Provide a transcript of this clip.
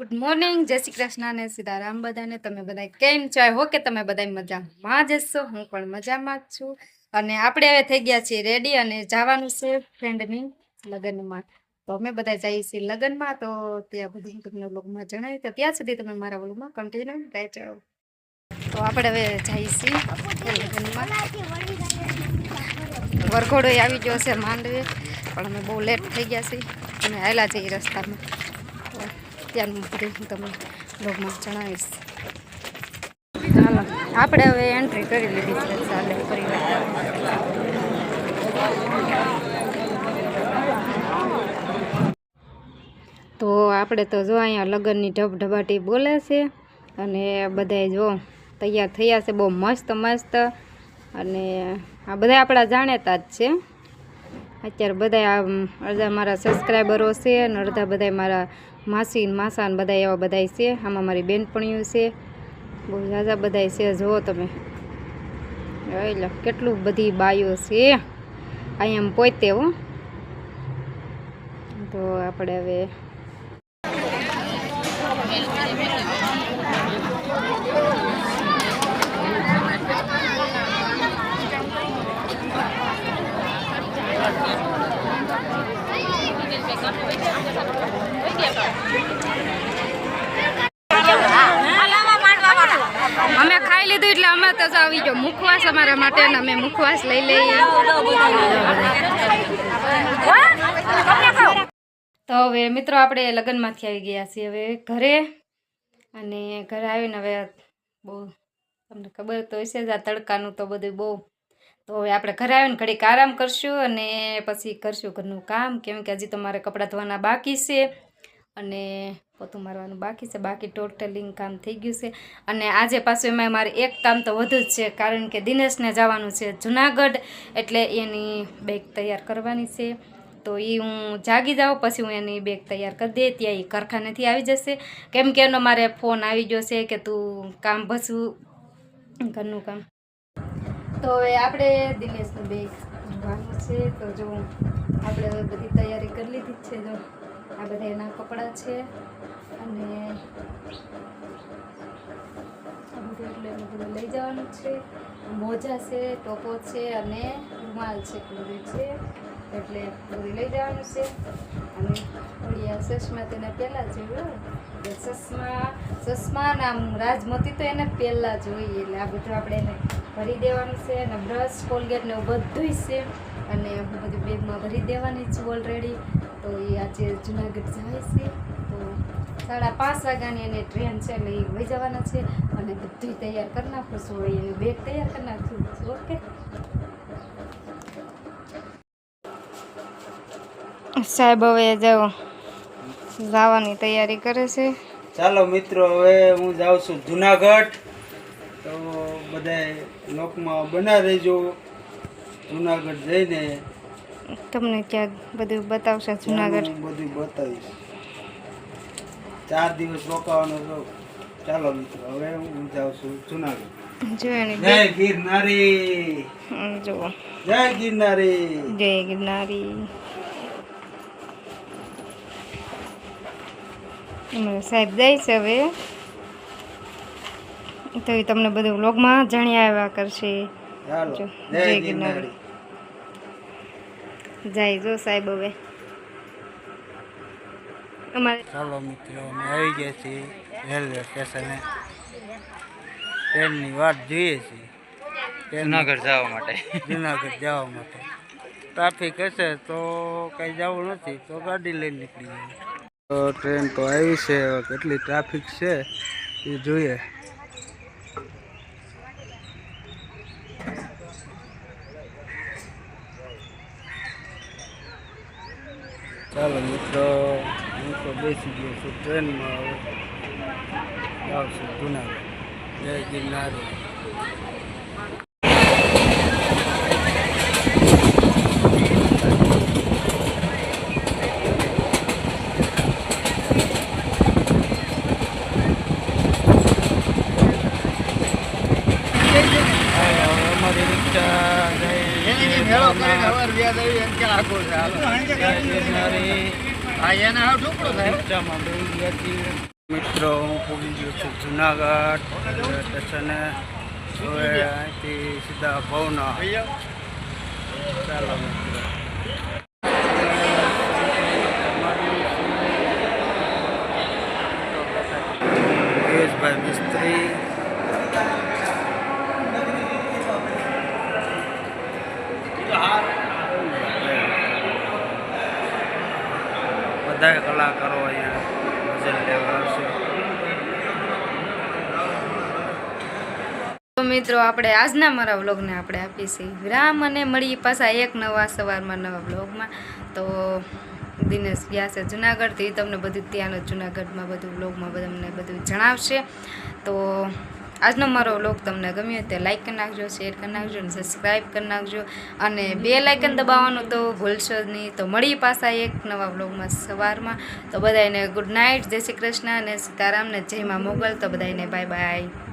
Good morning જય શ્રી કૃષ્ણ અને સીતારામ બધાને. તમે બધા કેમ છો? હો કે તમે બધા મજામાં જ હશો. હું પણ મજામાં જ છું. અને આપણે હવે થઈ ગયા છીએ રેડી અને જવાનું છે ફ્રેન્ડની લગ્નમાં. તો અમે બધા જઈએ છીએ લગ્નમાં. તો ત્યાં બધું હું તમને વ્લોગમાં જણાવી તો ત્યાં સુધી તમે મારા વ્લોગમાં કન્ટિન્યુ રહેજો. તો આપણે હવે જઈએ છીએ લગ્નમાં. વરઘોડો આવી ગયો છે માંડવે. પણ અમે બહુ લેટ થઈ ગયા છીએ. અમે આવેલા જઈએ રસ્તામાં. ત્યારનું બધું હું તમને બ્લોગમાં જણાવીશ. ચાલો, આપણે હવે એન્ટ્રી કરી લીધી છે, ચાલે, પરિવાર. તો આપણે તો જો અહીંયા લગ્નની ઢબઢબાટી બોલે છે, અને બધાય જો તૈયાર થયા છે, બહુ મસ્ત મસ્ત અને આ બધા આપણા જાણેતા જ છે. અત્યારે બધા અડધા મારા સબસ્ક્રાઈબરો છે અને અડધા બધા મારા માસી માસા ને બધા એવા બધા છે. આમાં મારી બેનપણીઓ છે. બહુ ઝાઝા બધા છે. જુઓ તમે. એટલે કેટલું બધી બાઈઓ છે. અહીંયા પોતે હો. તો આપણે હવે અમે ખાઈ લીધું એટલે અમે તો આવી ગયો મુખવાસ અમારા માટે અમે મુખવાસ લઈ લઈએ. તો હવે મિત્રો આપણે લગ્નમાંથી આવી ગયા છીએ હવે ઘરે. અને ઘરે આવીને હવે બહુ તમને ખબર તો હશે જ આ તડકાનું તો બધું બહુ. તો હવે આપણે ઘરે આવીને ઘડીક આરામ કરશું અને પછી કરશું ઘરનું કામ. કેમ કે હજી તો મારે કપડાં ધોવાના બાકી છે. અને પોતું મારવાનું બાકી છે. બાકી ટોટલિંગ કામ થઈ ગયું છે. અને આજે પાછું એમાં મારે એક કામ તો વધુ જ છે, કારણ કે દિનેશને જવાનું છે જુનાગઢ, એટલે એની બેગ તૈયાર કરવાની છે. તો એ હું જાગી જાઉં, પછી હું એની બેગ તૈયાર કરી દે, ત્યાં એ કારખાનેથી આવી જશે. કેમ કે એનો મારે ફોન આવી ગયો છે કે તું કામ ભસવું ઘરનું કામ. તો હવે આપણે દિનેશનું બેગ ભરવાનું છે. તો જો, આપણે બધી તૈયારી કરી લીધી છે જો. આ બધા એના કપડાં છે. અને આ બધું એટલે બધું લઈ જવાનું છે. મોજા છે, ટોપો છે અને રૂમાલ છે પૂરી છે. એટલે બધું લઈ જવાનું છે. અને આ ચશ્મા તેને પહેલાં જોયું ચશ્મા ચશ્મા નામ રાજમતી તો એને પહેલાં જોઈએ એટલે આ બધું આપણે એને ભરી દેવાનું છે અને બ્રશ, કોલગેટ ને બધું છે. અને બધું બેગમાં ભરી દેવાની છું ઓલરેડી તો એ આજે જુનાગઢ જાય છે. તો સાડા પાંચ વાગ્યાની એને ટ્રેન છે એટલે એ વહી જવાના છે. અને બધું તૈયાર કરી નાખું છું. એનું બેગ તૈયાર કરી છું. ઓકે? સાહેબ, હવે જાઓ જવાની તૈયારી કરે છે. ચાલો મિત્રો, હવે હું જાઉં છું જુનાગઢ. બધા લોકમાં બના રહેજો જુનાગઢ જઈને તમને ક્યાંક બધું બતાવશે જુનાગઢ? બધું બતાવીશ. ચાર દિવસ રોકાવાનો છો. ચાલો મિત્રો હવે હું જાઉં છું જુનાગઢ. જય ગિરનારી. જુઓ. જય ગિરનારી. જય ગિરનારી. સાહેબ જાય છે હવે. તો એ તમને બધું વ્લોગમાં જાણ્યા આવ્યા કરશે. જય જય ગિરનારી. જાય જો સાહેબ હવે. અમારે ચાલો મિત્રો અમે આવી ગયા છીએ રેલવે સ્ટેશને. ટ્રેનની વાટ જોઈએ છીએ જુનાગઢ જવા માટે. જુનાગઢ જવા માટે. ટ્રાફિક હશે તો કંઈ જવું નથી તો ગાડી લઈને નીકળી તો ટ્રેન તો આવી છે કેટલી ટ્રાફિક છે એ જોઈએ. ચાલો મિત્રો હું તો બેસી ગયો છું ટ્રેનમાં હવે. જાઉં છું જુનાગઢ. જય ગિરનારી અમારી રિક્ષા જય ગિરનારી રિક્ષામાં બેસી ગયા છીએ મિત્રો હું પૂરી ગયો છું જુનાગઢ. સ્ટેશને હવે અહીંથી સીધા ભવના ચાલો મિત્રો. કલાકારો અહીંયા, ભજન લેવા મિત્રો, આપણે આજના મારા વ્લોગને આપણે આપીશી વિરામ અને મળીએ પાછા એક નવા સવારમાં નવા વ્લોગમાં. તો દિનેશ ગયા છે જુનાગઢથી, તમને બધું ત્યાંનું જુનાગઢમાં બધું વ્લોગમાં તમને બધું જણાવશે. તો આજનો મારો વ્લોગ તમને ગમ્યો તો લાઇક કરી નાખજો શેર કરી નાખજો અને સબસ્ક્રાઈબ કરી નાખજો. અને બે લાઇકન દબાવવાનું તો ભૂલશો નહીં. તો મળીએ પાછા એક નવા વ્લોગમાં સવારમાં. તો બધાને ગુડ નાઇટ જય શ્રી કૃષ્ણ અને સીતારામ ને જય મા મોગલ. તો બધાને બાય બાય